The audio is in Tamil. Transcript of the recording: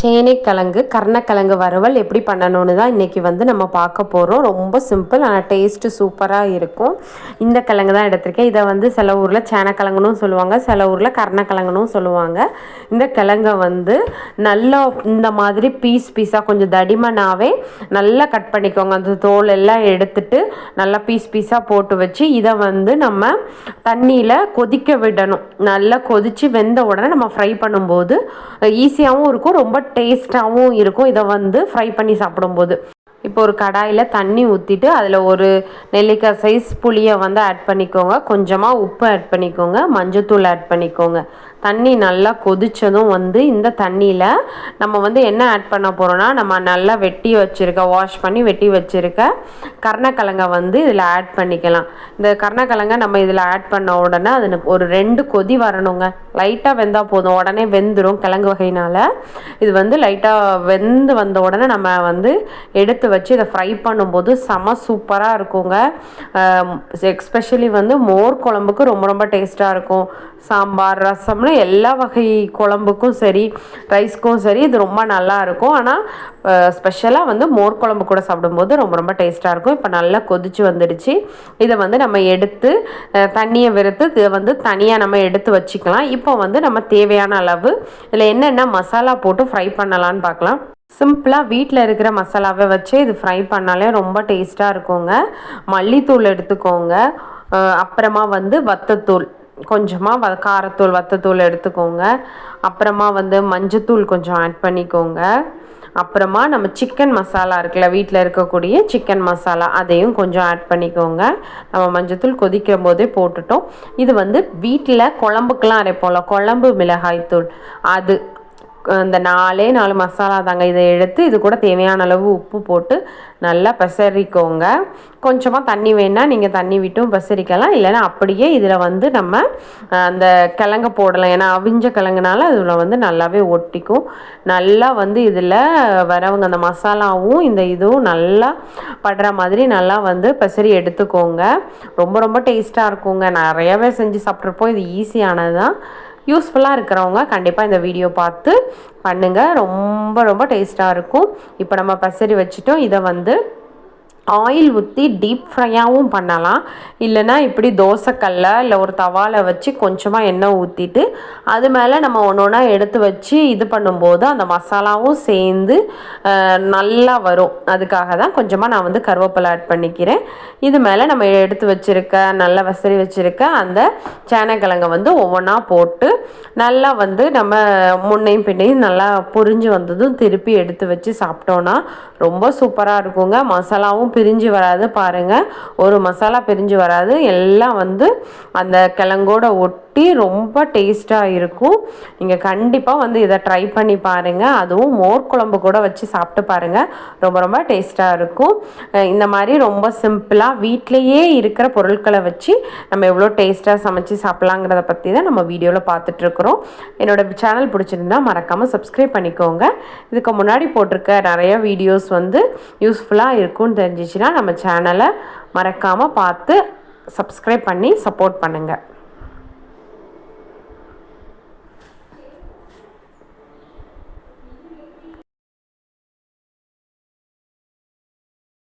சேனைக்கிழங்கு கர்ணக்கிழங்கு வறுவல் எப்படி பண்ணணும்னு தான் இன்றைக்கி வந்து நம்ம பார்க்க போகிறோம் ரொம்ப சிம்பிள் ஆனால் டேஸ்ட்டு சூப்பராக இருக்கும். இந்த கிழங்கு தான் எடுத்திருக்கேன். இதை வந்து சில ஊரில் சேனக்கிழங்குன்னு சொல்லுவாங்க சில ஊரில் கர்ணக்கிழங்குனும் சொல்லுவாங்க. இந்த கிழங்கை வந்து நல்லா இந்த மாதிரி பீஸ் பீஸாக கொஞ்சம் தடிமனாகவே நல்லா கட் பண்ணிக்கோங்க. அந்த தோல் எல்லாம் எடுத்துட்டு நல்லா பீஸ் பீஸாக போட்டு வச்சு இதை வந்து நம்ம தண்ணியில் கொதிக்க விடணும். நல்லா கொதித்து வெந்த உடனே நம்ம ஃப்ரை பண்ணும்போது ஈஸியாகவும் இருக்கும். ரொம்ப டேஸ்ட்டாகவும் இருக்கும். இதை வந்து ஃப்ரை பண்ணி சாப்பிடும்போது. இப்போ ஒரு கடாயில் தண்ணி ஊற்றிட்டு அதில் ஒரு நெல்லிக்காய் சைஸ் புளியை வந்து ஆட் பண்ணிக்கோங்க. கொஞ்சமாக உப்பு ஆட் பண்ணிக்கோங்க. மஞ்சத்தூள் ஆட் பண்ணிக்கோங்க. தண்ணி நல்லா கொதித்ததும் வந்து இந்த தண்ணியில் நம்ம வந்து என்ன ஆட் பண்ண போகிறோன்னா நம்ம நல்லா வெட்டி வச்சுருக்க வாஷ் பண்ணி வெட்டி வச்சுருக்க கர்ணக்கிழங்க வந்து இதில் ஆட் பண்ணிக்கலாம். இந்த கர்ணக்கிழங்க நம்ம இதில் ஆட் பண்ண உடனே அது ஒரு ரெண்டு கொதி வரணுங்க. லைட்டாக வெந்தால் போதும். உடனே வெந்துடும் கிழங்கு வகையினால். இது வந்து லைட்டாக வெந்து வந்த உடனே நம்ம வந்து எடுத்து வச்சு இதை ஃப்ரை பண்ணும்போது செம சூப்பராக இருக்குங்க. எக்ஸ்பெஷலி வந்து மோர் குழம்புக்கு ரொம்ப ரொம்ப டேஸ்ட்டாக இருக்கும். சாம்பார் ரசம்னு எல்லா வகை குழம்புக்கும் சரி ரைஸ்க்கும் சரி இது ரொம்ப நல்லா இருக்கும். ஆனால் ஸ்பெஷலாக வந்து மோர் குழம்பு கூட சாப்பிடும்போது ரொம்ப ரொம்ப டேஸ்ட்டாக இருக்கும். இப்போ நல்லா கொதிச்சு வந்துடுச்சு. இதை வந்து நம்ம எடுத்து தண்ணியை வெறுத்து இதை வந்து தனியாக நம்ம எடுத்து வச்சுக்கலாம். இப்போ வந்து நம்ம தேவையான அளவு இதில் என்னென்ன மசாலா போட்டு ஃப்ரை பண்ணலான்னு பார்க்கலாம். சிம்பிளாக வீட்டில் இருக்கிற மசாலாவை வச்சு இது ஃப்ரை பண்ணாலே ரொம்ப டேஸ்ட்டாக இருக்குங்க. மல்லித்தூள் எடுத்துக்கோங்க. அப்புறமா வந்து வத்தத்தூள். கொஞ்சமாக வ காரத்தூள் வத்தத்தூள் எடுத்துக்கோங்க. அப்புறமா வந்து மஞ்சத்தூள் கொஞ்சம் ஆட் பண்ணிக்கோங்க. அப்புறமா நம்ம சிக்கன் மசாலா இருக்குல்ல வீட்டில் இருக்கக்கூடிய சிக்கன் மசாலா அதையும் கொஞ்சம் ஆட் பண்ணிக்கோங்க. நம்ம மஞ்சத்தூள் கொதிக்கிற போதே போட்டுட்டோம். இது வந்து வீட்டில் குழம்புக்கெலாம் அரைப்போம்ல குழம்பு மிளகாய்த்தூள். அது இந்த நாலே நாலு மசாலா தாங்க இதை எடுத்து இது கூட தேவையான அளவு உப்பு போட்டு நல்லா பெசரிக்கோங்க. கொஞ்சமாக தண்ணி வேணால் நீங்கள் தண்ணி விட்டும் பெசரிக்கலாம். இல்லைன்னா அப்படியே இதில் வந்து நம்ம அந்த கிழங்க போடலாம். ஏன்னா அவிஞ்ச கிழங்குனால அதில் வந்து நல்லாவே ஒட்டிக்கும். நல்லா வந்து இதில் வரவங்க அந்த மசாலாவும் இந்த இதுவும் நல்லா படுற மாதிரி நல்லா வந்து பெசரி எடுத்துக்கோங்க. ரொம்ப ரொம்ப டேஸ்ட்டாக இருக்குங்க. நிறையவே செஞ்சு சாப்பிட்ருப்போம். இது ஈஸியானது தான் யூஸ்ஃபுல்லாக இருக்கிறவங்க கண்டிப்பாக இந்த வீடியோ பார்த்து பண்ணுங்கள் ரொம்ப ரொம்ப டேஸ்ட்டாக இருக்கும். இப்போ நம்ம பசரி வச்சுட்டோம். இதை வந்து ஆயில் ஊற்றி டீப் ஃப்ரையாகவும் பண்ணலாம். இல்லைனா இப்படி தோசைக்கல்ல இல்லை ஒரு தவாவில் வச்சு கொஞ்சமாக எண்ணெய் ஊற்றிட்டு அது மேலே நம்ம ஒன்று ஒன்றா எடுத்து வச்சு இது பண்ணும்போது அந்த மசாலாவும் சேர்ந்து நல்லா வரும். அதுக்காக தான் கொஞ்சமாக நான் வந்து கருவேப்பிலை ஆட் பண்ணிக்கிறேன். இது மேலே நம்ம எடுத்து வச்சுருக்க நல்லா வசதி வச்சுருக்க அந்த சேனக்கிழங்கை வந்து ஒவ்வொன்றா போட்டு நல்லா வந்து நம்ம முன்னையும் பின்னையும் நல்லா புரிஞ்சு வந்ததும் திருப்பி எடுத்து வச்சு சாப்பிட்டோன்னா ரொம்ப சூப்பராக இருக்குங்க. மசாலாவும் பிரிஞ்சு வராது பாருங்கள் ஒரு மசாலா பிரிஞ்சு வராது. எல்லாம் வந்து அந்த கிழங்கோட ஒட்டி ரொம்ப டேஸ்ட்டாக இருக்கும். நீங்கள் கண்டிப்பாக வந்து இதை ட்ரை பண்ணி பாருங்கள் அதுவும் மோர் குழம்பு கூட வச்சு சாப்பிட்டு பாருங்கள் ரொம்ப ரொம்ப டேஸ்ட்டாக இருக்கும். இந்த மாதிரி ரொம்ப சிம்பிளாக வீட்டிலையே இருக்கிற பொருட்களை வச்சு நம்ம எவ்வளோ டேஸ்ட்டாக சமைச்சு சாப்பிட்லாங்கிறத பற்றி தான் நம்ம வீடியோவில் பார்த்துட்ருக்குறோம் என்னோடய சேனல் பிடிச்சிருந்தா மறக்காமல் சப்ஸ்கிரைப் பண்ணிக்கோங்க. இதுக்கு முன்னாடி போட்டிருக்க நிறைய வீடியோஸ் வந்து யூஸ்ஃபுல்லாக இருக்கும்னு தெரிஞ்சிச்சுன்னா நம்ம சேனலை மறக்காமல் பார்த்து சப்ஸ்கிரைப் பண்ணி சப்போர்ட் பண்ணுங்கள்